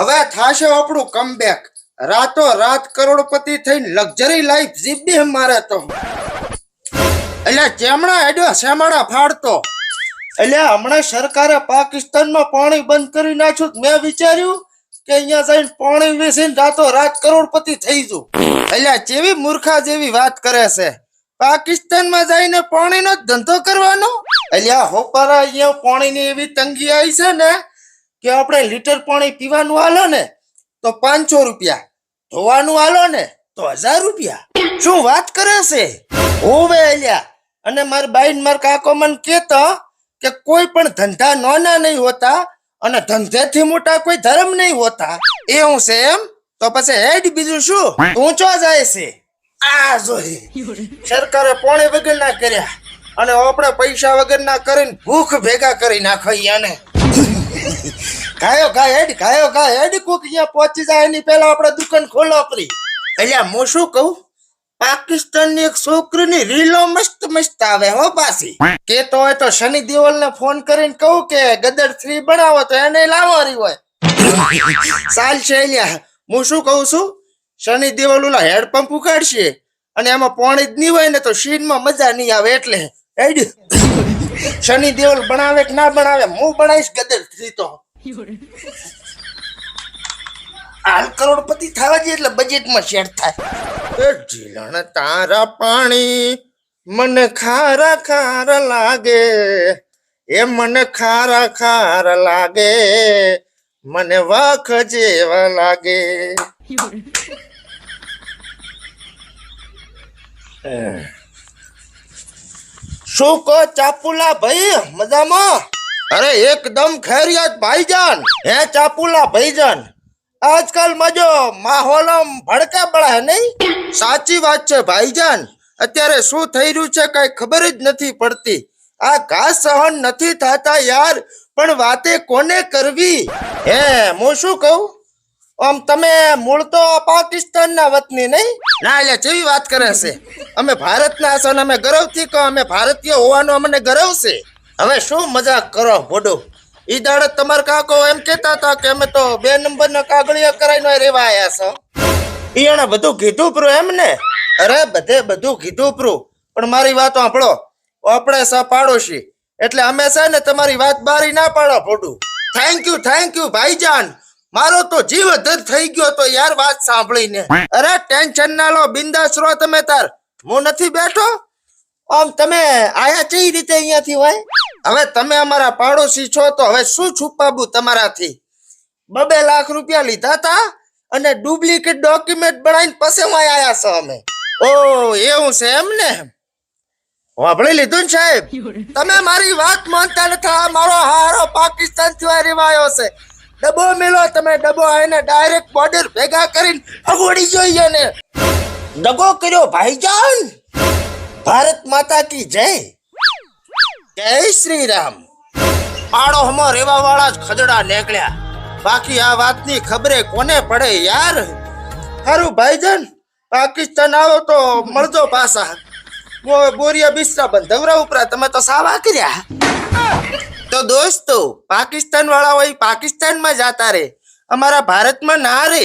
હવે થાશે આપણું કમબેક રાતો રાત કરોડપતિ થઈને લક્ઝરી લાઈફ જીવી મારે તો. એટલે ચેમણા હેડ્યો શેમાડા ફાડતો. એટલે હમણાં સરકારે પાકિસ્તાનમાં પાણી બંધ કરી નાખ્યું. મેં વિચાર્યું કે અહીંયા જઈને પાણી વેચીને રાતો રાત કરોડપતિ થઈ જઉં એટલે જેવી મૂર્ખા જેવી વાત કરે છે. પાકિસ્તાનમાં જઈને પાણીનો જ ધંધો કરવાનો? એટલે હોપારા અહીંયા પાણીની એવી તંગી આવી છે ને કે આપણે લીટર પાણી પીવાનું હાલો ને, તો પાંચસો રૂપિયા. ધોવાનું હાલો ને, તો હજાર રૂપિયા. શું વાત કરે છે? હોવે અલ્યા. અને માર બાઈન, માર કાકો મને કેતો કે કોઈ પણ ધંધા નાના નહીં હોતા અને ધંધેથી મોટા કોઈ ધર્મ નહીં હોતા. એ હું છે એમ? તો પછી હેડ બીજું શું? ઊંચો જાય છે? આ જોઈ સરકારે પોણે વગર ના કર્યા. અને આપણે પૈસા વગર ના કરીને ભૂખ ભેગા કરી નાખો ને ગાયો ગા હેડ, કાયો ગા હેડ, કોક અહીંયા પહોંચી જાય એની પહેલા આપણે દુકાન ખોલો પરી એટલે હું શું કહું? પાકિસ્તાનની એક છોકરીની રીલો મસ્ત મસ્ત આવે હો પાછી. કેતો હોય તો શનિ દેઓલ ને ફોન કરીને કહું કે ગદર થ્રી બનાવો તો એને લાવવાની હોય. ચાલ છે અલ્યા. હું શું કહું છું? શનિ દેઓલ ઓલા હેડપંપ ઉકાળશે અને એમાં પાણી જ નહીં હોય ને તો શીનમાં મજા નહીં આવે એટલે. હેડ. શનિ દેવલ બનાવે કે ના બનાવે? હું બનાવીશ ગદર થ્રી તો. હાલ કરોડપતિ થવા જઈએ એટલે બજેટમાં શેર થાય. એ જીલણ તારા પાણી મને ખારા ખારા લાગે. એ મને ખારા ખારા લાગે. મને વાખ જેવા લાગે. શું કહો ચાપુલા ભાઈ? મજામાં? અરે એકદમ ખેરિયાત ભાઈજાન. હે ચાપુલા ભાઈજાન આજકાલ મજો માહોલ આમ ભડકા હે નહીં? સાચી વાત છે ભાઈજાન. અત્યારે શું થઈ રહ્યું છે કઈ ખબર જ નથી પડતી. આ ઘાસ સહન નથી થતા યાર પણ વાતે કોને કરવી? હે હું શું કહું? આમ તમે મૂળ તો પાકિસ્તાનના વતની નહીં? ના, એટલે જેવી વાત કરે છે. અમે ભારતના છો ને અમે ગર્વથી કહો, અમે ભારતીય હોવાનો અમને ગર્વ છે. હવે શું મજાક કરો, ભોડો? ઈ દાડે તમાર કાકો એમ કેતા હતા કે અમે તો બે નંબરના કાગળિયા કરાઈને રેવા આયા છો. ઈ એને બધું કીધું પ્રો એમ ને? અરે, બધે બધું કીધું પ્રો. પણ મારી વાત સાંભળો. આપણે સ પાડોશી. એટલે અમે છે ને તમારી વાત બારી ના પાડો, ભોડું. થેન્ક યુ થેન્ક યુ ભાઈજાન. મારો તો જીવ ધર થઈ ગયો તો યાર વાત સાંભળીને. અરે ટેન્શન ના લો બિંદાસ રહો તમે તાર. હું નથી બેઠો? આમ તમે આયા કઈ રીતે અહીંયાથી હોય હવે તમે અમારા પાડોશી છો તો હવે શું છુપાવું તમારાથી? બબે લાખ રૂપિયા લીધા તા અને ડુપ્લિકેટ ડોક્યુમેન્ટ બનાવીને પછી હું આયા છો અમે. ઓ એવું છે એમ ને? વાપરી લીધું ને સાહેબ? તમે મારી વાત માનતા નથી. આ મારો હારો પાકિસ્તાનથી રિવાયો છે. ડબ્બો મેલો, તમે ડબ્બો આવીને ડાયરેક્ટ બોર્ડર ભેગા કરીને અગોડી જોઈએ ને દગો કર્યો, ભાઈજાન, ભારત માતા કી જય. જય શ્રી રામ પાડો હમો રેવા વાળા જ ખજડા નીકળ્યા. બાકી આ વાતની ખબરે કોને પડે યાર? હારું ભાઈજાન, પાકિસ્તાન આવો તો મળજો પાસા બોરિયા બિસ્તરા બંધવરા ઉપરા તમે તો સાવા કર્યા. દોસ્તો પાકિસ્તાન વાળા હોય પાકિસ્તાનમાં જાતા રે અમારા ભારતમાં ના રે